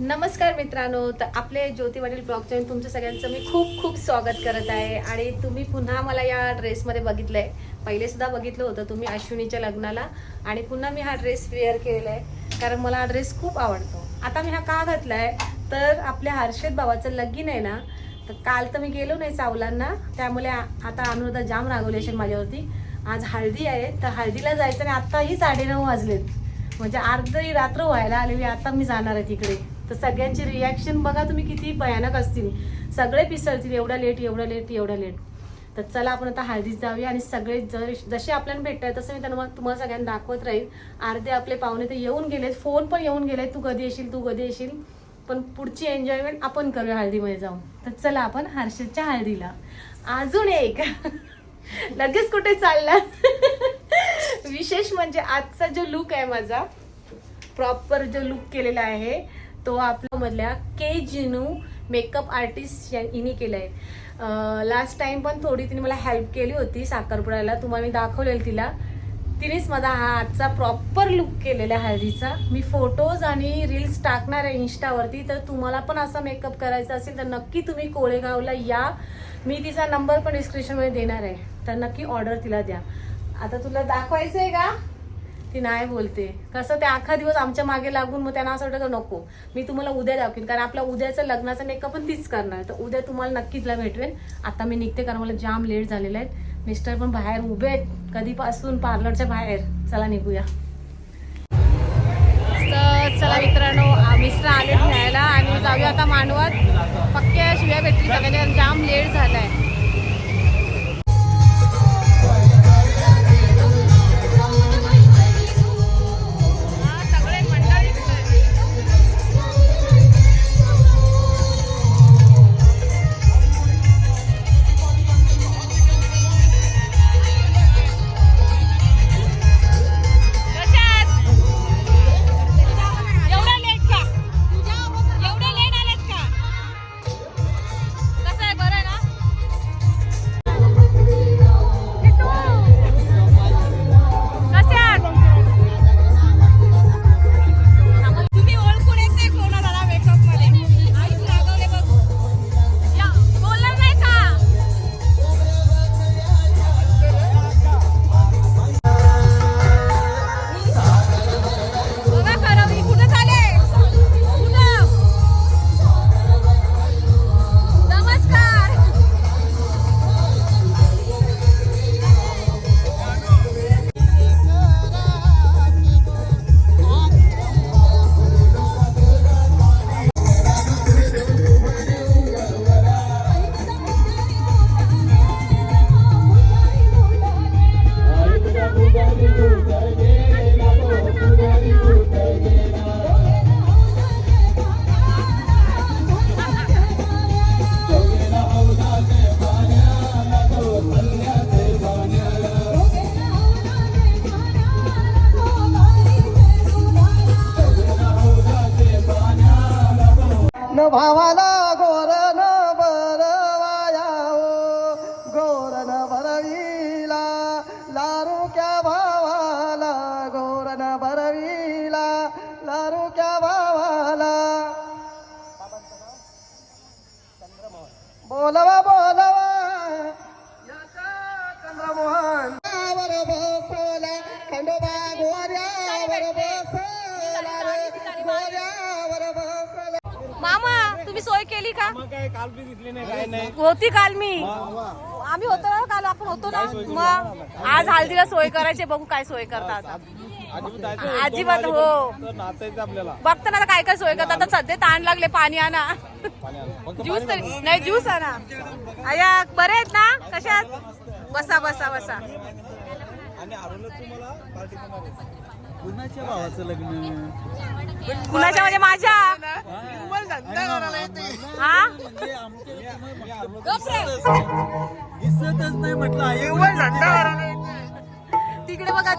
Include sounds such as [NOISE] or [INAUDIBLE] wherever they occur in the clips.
नमस्कार मित्रांनो तर आपले ज्योती वडील ब्लॉगच्या तुमचं सगळ्यांचं मी खूप खूप स्वागत करत आहे आणि तुम्ही पुन्हा मला या ड्रेसमध्ये बघितलं आहे पहिलेसुद्धा बघितलं होतं तुम्ही अश्विनीच्या लग्नाला आणि पुन्हा मी हा ड्रेस वेअर केलेला आहे कारण मला हा ड्रेस खूप आवडतो. आता मी हा का घातला आहे तर आपल्या हर्षद भावाचं लगीन आहे ना तर काल तर मी गेलो नाही चावलांना त्यामुळे आता अनुराधा जाम रागवली असेल माझ्यावरती. आज हळदी आहे तर हळदीला जायचं आणि आत्ताही साडेनऊ वाजलेत. म्हणजे अर्धी रात्र व्हायला आलेली आता मी जाणार आहे तिकडे. तर सगळ्यांची रिॲक्शन बघा तुम्ही किती भयानक असतील. सगळे पिसळतील एवढा लेट एवढा लेट एवढा लेट तर चला आपण आता हळदीत जाऊया आणि सगळे जर जसे आपल्याला भेटतात तसं मी त्यांना तुम्हाला सगळ्यांना दाखवत राहील. अर्धे आपले पाहुणे तर येऊन गेलेत. फोन पण येऊन गेलेत. तू कधी येशील तू कधी येशील. पण पुढची एन्जॉयमेंट आपण करूया हळदीमध्ये जाऊन. तर चला आपण हर्षदच्या हळदीला. अजून एक. [LAUGHS] लगेच कुठे चालला [LAUGHS] विशेष म्हणजे आजचा जो लुक आहे माझा प्रॉपर जो लुक केलेला आहे तो आपल्या मधल्या के जिनू मेकअप आर्टिस्ट हिने केलाय. लास्ट टाइम पण थोडी तिने मला हेल्प केली होती साखरपुड्याला. तुम्हाला मी दाखवलेलं तिला. तिनेच माझा हा आजचा प्रॉपर लुक केलेला आहे हळदीचा. मी फोटोज आणि रील्स टाकणार आहे इन्स्टावरती तर तुम्हाला पण असा मेकअप करायचा असेल तर नक्की तुम्ही कोळेगावला या. मी तिचा नंबर पण डिस्क्रिप्शनमध्ये देणार आहे. तर नक्की ऑर्डर तिला द्या. आता तुला दाखवायचं आहे का? ती नाही बोलते. कसं ते अख्खा दिवस आमच्या मागे लागून मग त्यांना असं वाटतं का नको मी तुम्हाला उद्या दाखवीन. कारण आपला उद्याचं लग्नाचा मेकअप पण तीच करणार. तर उद्या तुम्हाला नक्कीच तिला भेटवेन. आता मी निघते कारण मला जाम लेट झालेला आहे. मिस्टर पण बाहेर उभे आहेत. कधीपासून पार्लरच्या बाहेर. चला निघूया. तर चला मित्रांनो मिस्टर आले न्यायला आणि जाऊया आता मांडवत. पक्क्या शिव्या भेटली सगळ्यांच्या जाम लेट झालाय. आहे होती काल मी. आम्ही होतो ना काल आपण होतो ना. मग आज हळदीला सोय करायची बघू काय सोय करतात. अजिबात हो. बघतो ना काय काय सोय करतात. आता सध्या ताण लागले पाणी आणा. ज्यूस तरी नाही ज्यूस आणा. अया बरे आहेत ना? कशात बसा बसा बसा. कुणाच्या भावाचं लग्न? कुणाच्या म्हणजे माझ्या? हा? रे. दिसतच नाही. म्हटलं तिकडे बघा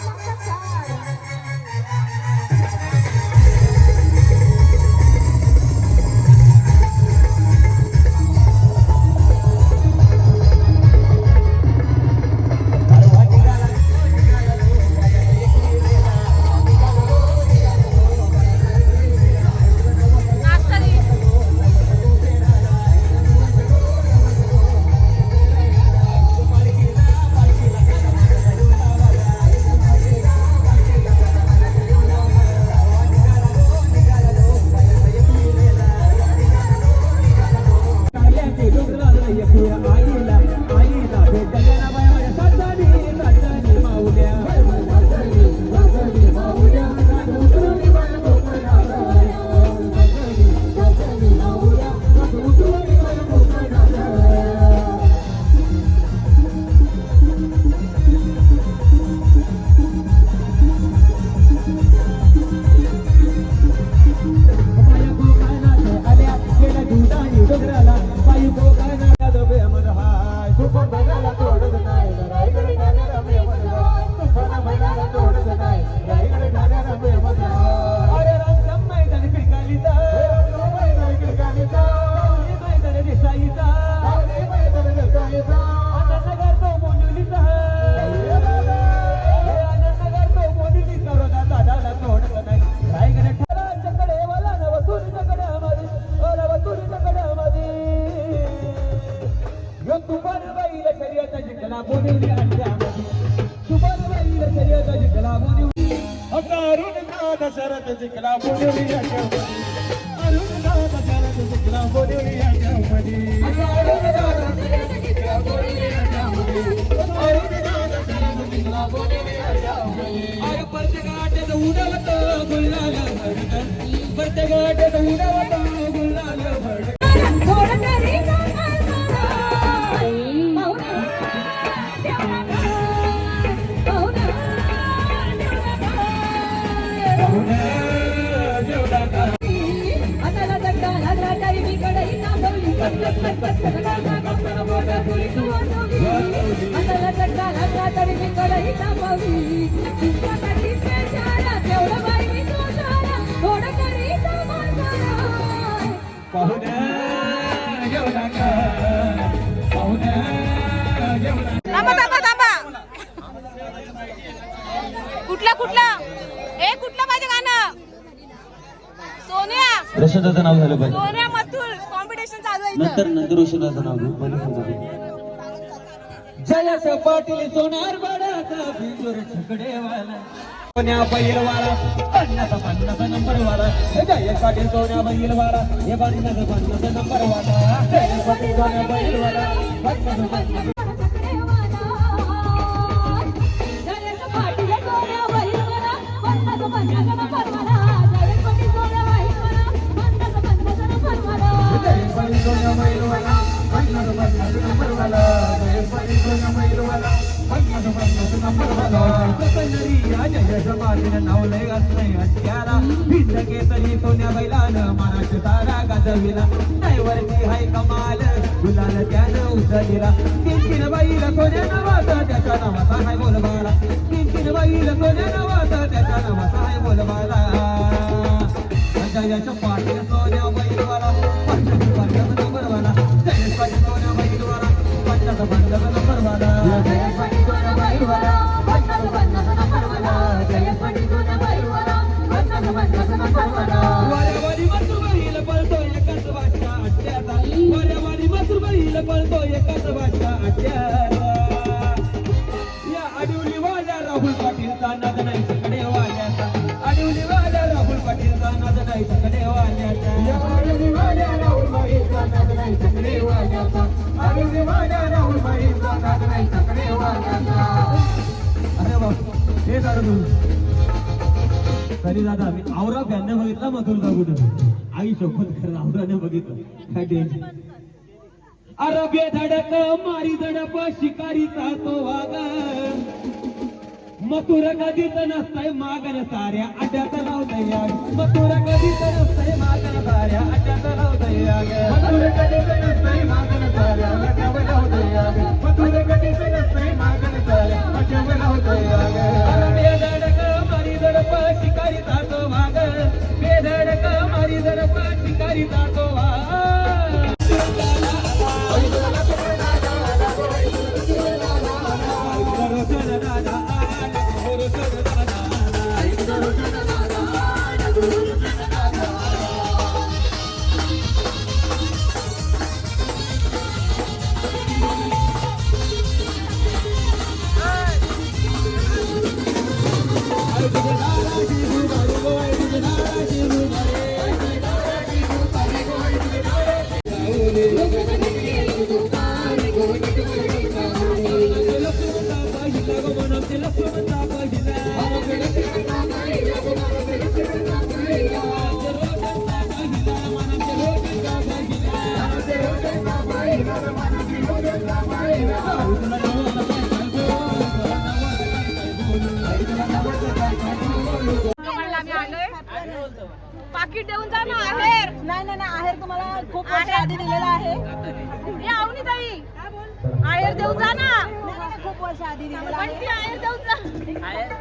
সাক্ষাৎকার अरुण नाथ शरद जिंकला बोनिवली अंड्यामध्ये अरुण नाथ शरद जिंकला बोनिवली अंड्यामध्ये अरुण नाथ शरद जिंकला अरुण शरद जिंकला अरे थांबा थांबा थांबा. कुठला कुठला? ए कुठलं पाहिजे गाणं? सोन्या. रशदाचं नाव झालं पाहिजे. सोन्या मथुर कॉम्पिटिशन चालू आहे इथं नंतर नंतर नाव घेऊ पहिले जयस पाटील सोनार बडाचा छकडेवाला. सोन्या बैलवाला पन्नास पन्नास नंबर वाला पाटील सोन्या बैलवाला हे पन्नास पन्नास नंबर वाला पाटील सोन्या बैलवाला पन्नास पन्नास नाव लय असलंय हत्यारा भिंड केतली सोन्या बैलानं मनाची तारा गाजविला ड्रायव्हरची हाय कमाल गुलाल त्यानं उचलिला तीन बैल सोन्या नावाचा त्याचा नावाचा हाय बोलबाला तीन बैल सोन्या नावाचा त्याच्या नावाचा हाय बोलबाला जयाच्या पाटील सोन्या बैलवाला नंबरवाला जयेश पाटील सोन्या बैलवाला पन्नास पन्नास नंबरवाला जयेश पाटील सोन्या बैलवाला हे झालं तरी दादा मी आवरा फॅनने बघितला मधुर कुठं आई शोभत खरं आवराने बघितलं काय टेन्शन अरे बेधडक मारी धडप शिकारी जातो वाग मथुर कधीच नसतंय मागण साऱ्या अड्यात राव दयाग मथुर कधीच नसतंय मागण साऱ्या अड्यात राव दयाग मथुर कधीच नसतंय मागण साऱ्या अड्यात दयाग मथुर कधीच नसतंय मागण साऱ्या अड्यात राव दयाग बेधडक मारी धडप शिकारीचा तो वाग बेधडक मारी धडप शिकारीचा तो वाग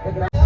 खूप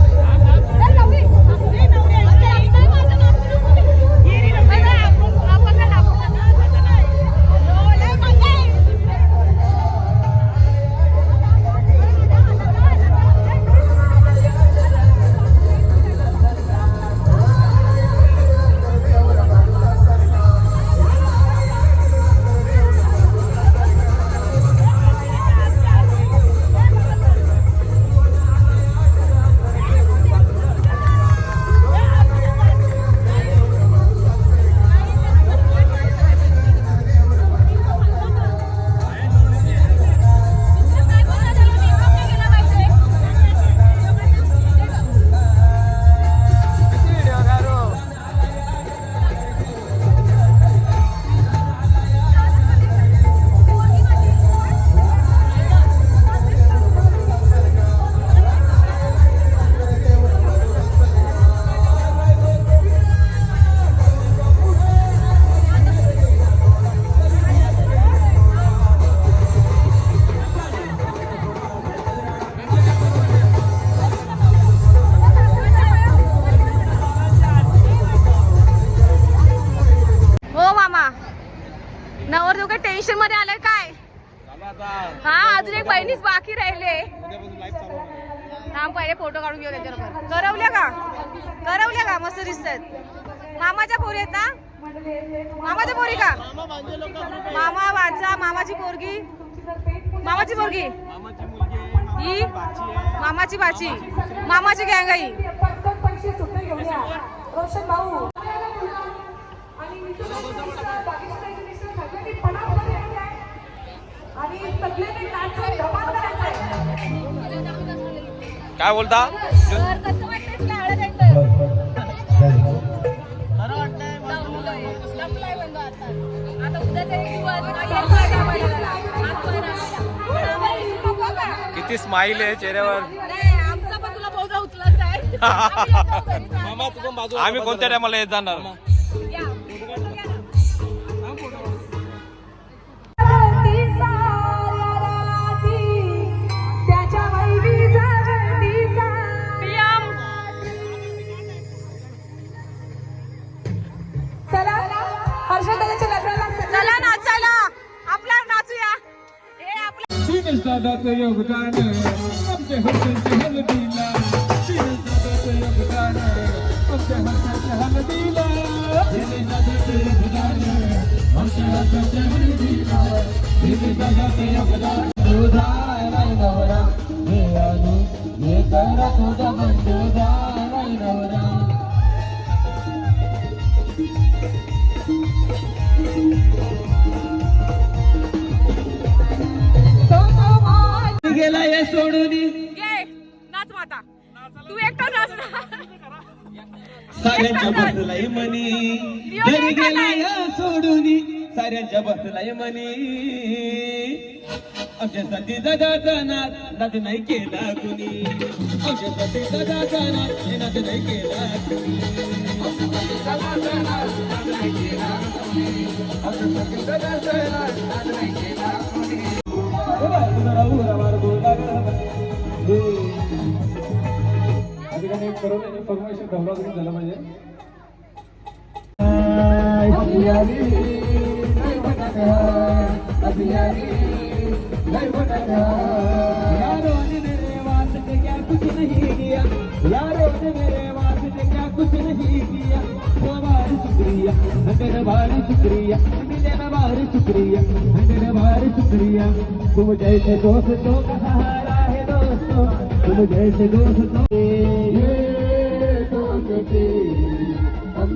मामाची बाची मामाची गँग ही काय बोलता? किती स्माईल आहे चेहऱ्यावर आमचा पण तुला बहुधा उचलायचा आहे. जायला. [LAUGHS] आम्ही कोणत्या टायमाला येत जाणार? दादाचं योगदान आमच्या हर्षाच्या हलदीला दिनेश दादाचं योगदान आमच्या हर्षाच्या हलदीला दिनेश दादाचं योगदान आमच्या हर्षाच्या हलदीला दिनेश दादाचं योगदान. नवरा हे आलू हे कर तुझा बंधुदा नवरा गेला या सोडून. नाच माता. तू एकटा नाच ना. साऱ्यांच्या बसलाय मनी. घरी गेला या सोडून. साऱ्यांच्या बसलाय मनी. आमच्यासाठी जगाचा नाद नाद नाही केला कुणी. आमच्यासाठी जगाचा हे नाद नाही केला कुणी. आमच्यासाठी जगाचा नाद नाही केला कुणी. ठिकाणी इन्फॉर्मेशन धवलागरी झालं पाहिजे कुछ नहीं किया यारों ने मेरे वास्ते क्या कुछ नहीं किया शुक्रिया मेरे भारी शुक्रिया। बार शुक्रिया मेरा बार शुक्रिया तुम जैसे दोस्तों का सहारा है दोस्तों? तुम जैसे दोस्तों ये दोस्ती हम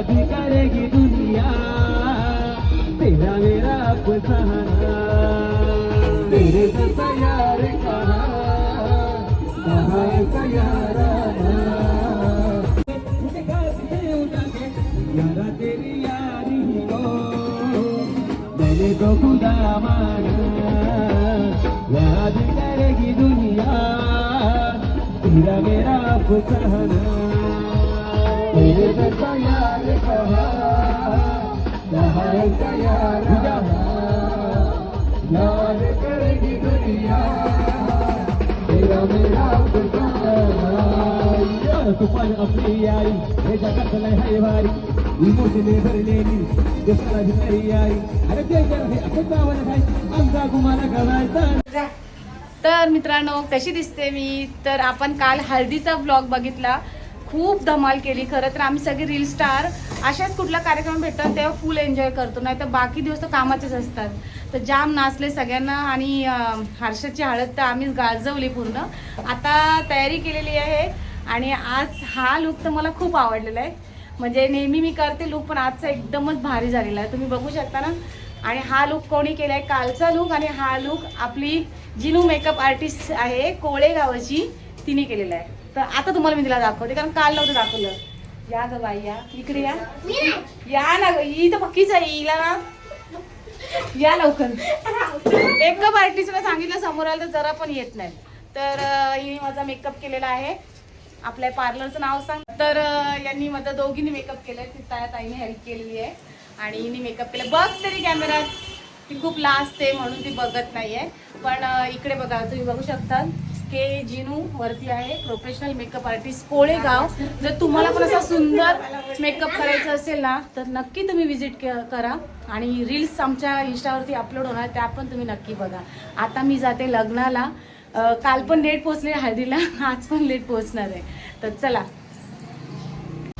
शादी करेगी दुनिया. तेरा मेरा अफसाना तेरे से तैयार कहा तैयार यारा तेरी यारी हो मैंने तो खुदा माना याद करेगी दुनिया तेरा मेरा अफसाना तेरे से तुफान आपली हे भारी इमोशने भरलेली देशाला भिकारी अरे ते हे असं गावाला काय आमचा गवायचा तर मित्रांनो कशी दिसते मी? तर आपण काल हळदीचा ब्लॉग बघितला. खूप धमाल केली. खरं तर आम्ही सगळे रील स्टार अशाच कुठला कार्यक्रम भेटतात तेव्हा फुल एन्जॉय करतो. नाही तर बाकी दिवस तर कामाचेच असतात. तर जाम नाचले सगळ्यांना आणि हर्षाची हळद तर आम्हीच गाजवली पूर्ण. आता तयारी केलेली आहे आणि आज हा लुक तर मला खूप आवडलेला आहे. म्हणजे नेहमी मी करते लुक पण आजचा एकदमच भारी झालेला आहे. तुम्ही बघू शकता ना. आणि हा लुक कोणी केला आहे कालचा लुक आणि हा लुक आपली जिनू मेकअप आर्टिस्ट आहे कोळेगावची तिने केलेला आहे. तर आता तुम्हाला मी तिला दाखवते कारण काल नव्हतं दाखवलं. या ग बाई या. इकडे या. या ना ग. ही तर पक्कीच आहे हिला ना. या लवकर. मेकअप आर्टिस्टला सांगितलं समोर आलं तर जरा पण येत नाही. तर हिने माझा मेकअप केलेला आहे. आपल्या पार्लरचं नाव सांग. तर यांनी माझा दोघींनी मेकअप केलाय. ती त्या ताईने हेल्प केलेली आहे. आणि हिने मेकअप केलं. बघ तरी कॅमेऱ्यात ती खूप लास्ट आहे म्हणून ती बघत नाहीये. पण अं, इकडे बघा तुम्ही बघू शकता. के जिनू वरती आहे प्रोफेशनल मेकअप आर्टिस्ट कोळेगाव. जर तुम्हाला पण असा सुंदर मेकअप करायचा असेल ना तर नक्की तुम्ही व्हिजिट करा. आणि रील्स आमच्या इंस्टावरती अपलोड होणार त्या पण तुम्ही नक्की बघा. आता मी जाते लग्नाला. काल पण लेट पोहोचले हळदीला [LAUGHS] आज पण लेट पोहोचणार आहे. तर चला.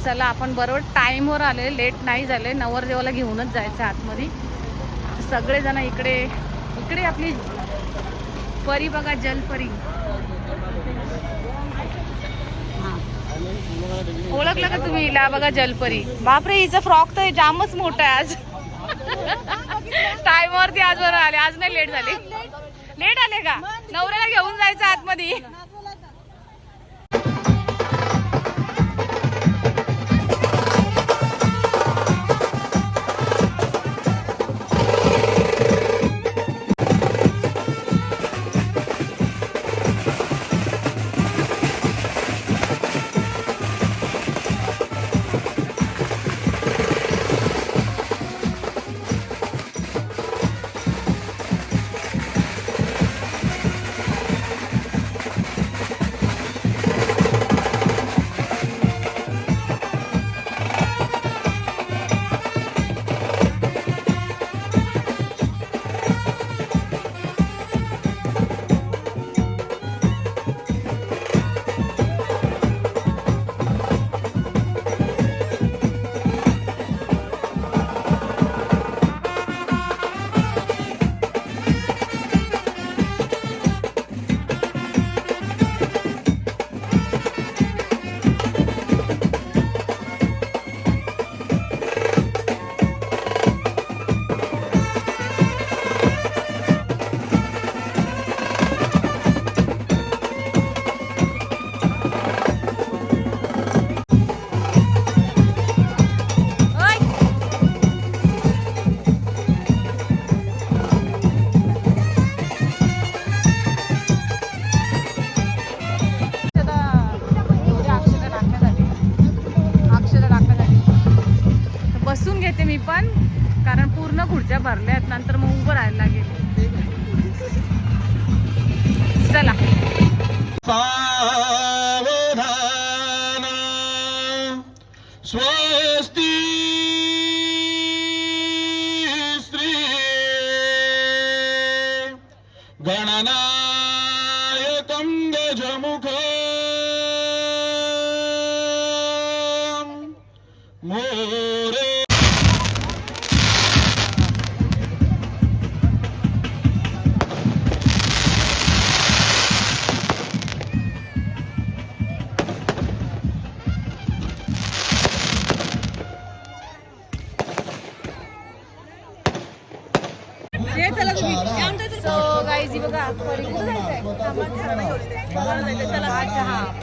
चला आपण बरोबर टाईमवर आले लेट नाही झाले. नवरदेवाला घेऊनच जायचं आतमध्ये. सगळेजण इकडे इकडे आपली परी बघा जलपरी. ओळखलं का तुम्ही हिला? बघा जलपरी बापरे हिचा फ्रॉक तर जामच मोठा आहे आज. टाईमवरती आज बरोबर आले. आज नाही लेट झाले. लेट आले का? नवऱ्याला घेऊन जायचं आतमध्ये. पूर्ण खुर्च्या भरल्या आहेत नंतर मग उभं राहायला लागेल. चला.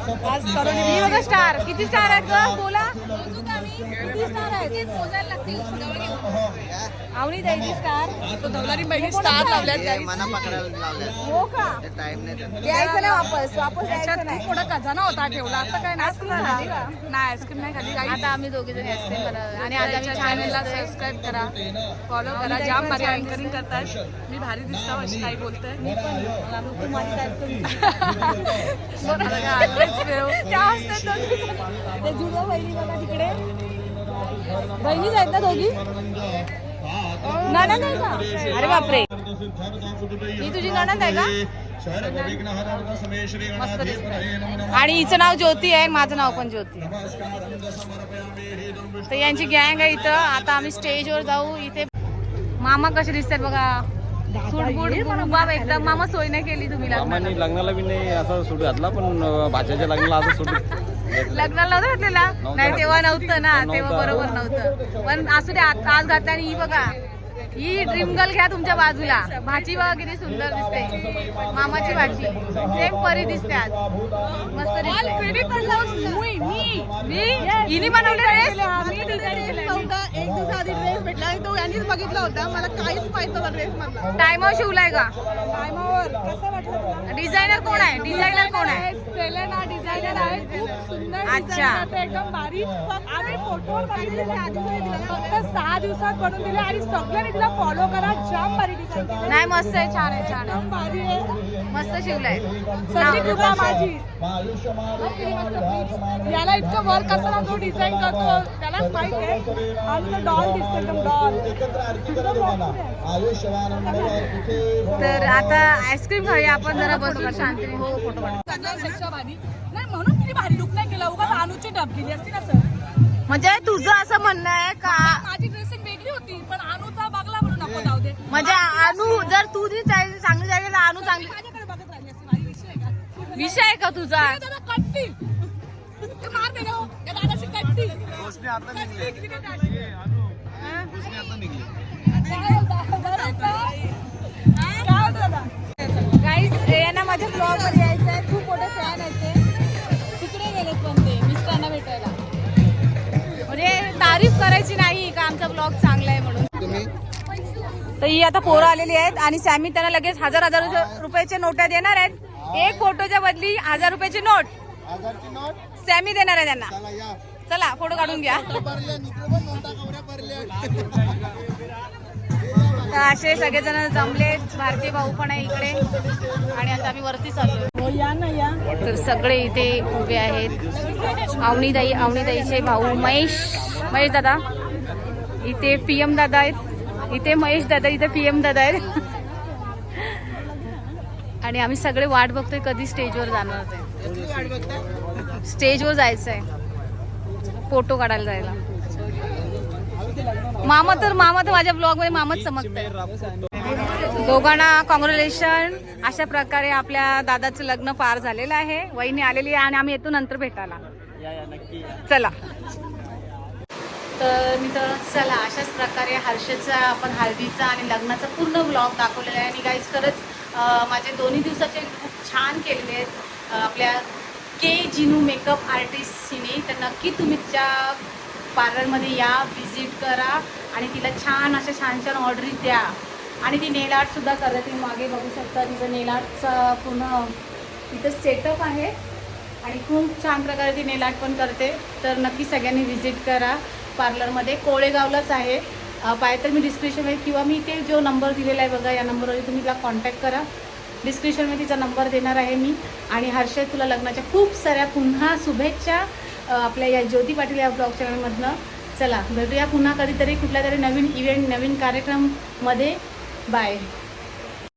आज करोनी मी बघा स्टार किती स्टार आहेत ग? बोला. किती स्टार आहेत आवडी द्यायची स्टार स्टार लावल्यात मना पकडायला लावल्या हो का? टाइम नाही त्यांना. द्यायचं नाही वापस वापस द्यायचं नाही. थोडा खजाना होता ठेवला. आता काय नाही आईस्क्रीम का? नाही आईस्क्रीम नाही खाल्ली. काही आता आम्ही दोघे जण आईस्क्रीम बनवणार आणि आज आम्ही चॅनलला सबस्क्राईब करा. फॉलो करा जाम भारी अँकरिंग करतात मी भारी दिसता अशी काही बोलते तू माझी तारीफ करून त्या असतात ना. ते जुडो बहिणी बघा तिकडे. बहिणीच आहेत ना दोघी? नणंद आहे का? अरे बापरे. ही तुझी नणंद आहे का? मस्त दिसते आणि हिचं नाव ज्योती आहे माझं नाव पण ज्योती. तर यांची गँग आहे इथं. आता आम्ही स्टेजवर जाऊ इथे. मामा कसे दिसतात बघा. बाब एकदम. मामा सोय नाही केली तुम्ही लग्नाला मामाने लग्नाला. बी नाही असा सूट घातला पण भाच्याच्या लग्नाला असं सूट लग्नाला नव्हतं घातलेला? नाही तेव्हा नव्हतं ना तेव्हा. बरोबर नव्हतं. पण असू दे आज आज घातला आणि ही बघा. ही ड्रीम गर्ल घ्या तुमच्या बाजूला. भाची बघा किती सुंदर दिसते. मामाची भाची. सेम परी दिसते आज. मस्त हिने बनवले ड्रेस एक ड्रेस भेटला आणि तो यांनीच बघितला होता. मला काहीच माहीत नव्हता ड्रेस मधला. टायमावर शिवलाय का? टायमावर डिझायनर कोण आहे? डिझायनर कोण आहे? सेलेना डिझायनर आहे? खूप सुंदर अच्छा. एकदम भारी आम्ही दिला फक्त सहा दिवसात बनवून दिले आणि सगळ्यांनी तिला फॉलो करा. जाम भारी डिझाईन नाही मस्त आहे. छान आहे छान आहे. भारी आहे. मस्त शिवलाय. सगळी कृपा माझी. याला इतकं वर्क असं तो डिझाईन करतो. त्यालाच माहीत आहे. आणि तो डॉल दिसतो एकदम डॉल तर आता आईस्क्रीम खाऊया आपण जरा बसू शांतीने? हो फोटो नाही म्हणून तिने भारी लुक नाही केला. उगाच अनुची डब केली असती ना सर म्हणजे तुझं असं म्हणणं आहे का? माझी ड्रेसिंग वेगळी होती पण अनुचा बघला म्हणून नको जाऊ दे. म्हणजे अनु जर तू चांगली चांगली जागी तर अनु चांगली विषय आहे का? विषय आहे का तुझा? ए, काहीच यांना माझ्या ब्लॉगमध्ये यायचं आहे खूप मोठे फॅन आहेत ते तिकडे गेलेत पण ते मिस्टरांना भेटायला. म्हणजे तारीफ करायची नाही का आमचा ब्लॉग चांगला आहे म्हणून. तर ही आता पोरं आलेली आहेत आणि सॅमी त्यांना लगेच हजार हजार रुपयाच्या नोटा देणार आहेत. एक फोटोच्या बदली हजार रुपयाची नोट हजारची नोट सॅमी देणार आहे त्यांना. चला या. चला फोटो काढून घ्या. भरल्या कवड्या भरल्या. तर असे सगळेजण जमले भारतीय भाऊ पण आहे इकडे. आणि आता आम्ही वरती चाललो हो या ना या. तर सगळे इथे उभे आहेत. आवणीदाई आवणीदाईचे भाऊ महेश महेश दादा. इथे पी एम दादा आहेत. इथे महेश दादा इथे पी एम दादा आहेत. आणि आम्ही सगळे वाट बघतोय कधी स्टेजवर जाणार ते. स्टेजवर जायचं आहे फोटो काढायला जायला. मामा तर मामा तर माझ्या ब्लॉगमध्ये मामाच चमकतंय. दोघांना कॉंग्रॅच्युलेशन अशा प्रकारे आपल्या दादाचं लग्न पार झालेलं आहे. वहिनी आलेली आहे आणि आम्ही येतो नंतर भेटायला. चला. तर मी तर चला अशाच प्रकारे हर्षचा आपण हळदीचा आणि लग्नाचा पूर्ण ब्लॉग दाखवलेला आहे. आणि गाईज खरंच माझे दोन्ही दिवसाचे खूप छान केलेले आहेत. आपल्या के जिनू मेकअप आर्टिस्ट हिने तर नक्की तुम्ही तिच्या पार्लरमध्ये या व्हिजिट करा आणि तिला छान अशा छान छान ऑर्डरी द्या. आणि ती नेल आर्टसुद्धा करते तुम्ही मागे बघू शकता तिचं नेल आर्टचा पूर्ण तिथं सेटअप आहे. आणि खूप छान प्रकारे ती नेल आर्ट पण करते. तर नक्की सगळ्यांनी व्हिजिट करा पार्लरमध्ये. कोळेगावलाच आहे. पाहिजे तर मी डिस्क्रिप्शनमध्ये किंवा मी ते जो नंबर दिलेला आहे बघा या नंबरवर तुम्ही तिला कॉन्टॅक्ट करा. डिस्क्रिप्शनमध्ये तिचा नंबर देणार आहे मी. आणि हर्षद तुला लग्नाच्या खूप साऱ्या पुन्हा शुभेच्छा आपल्या या ज्योती पाटील या ब्लॉग चॅनलमधनं चला भेटूया पुन्हा कधीतरी कुठल्या तरी नवीन इव्हेंट नवीन कार्यक्रममध्ये बाय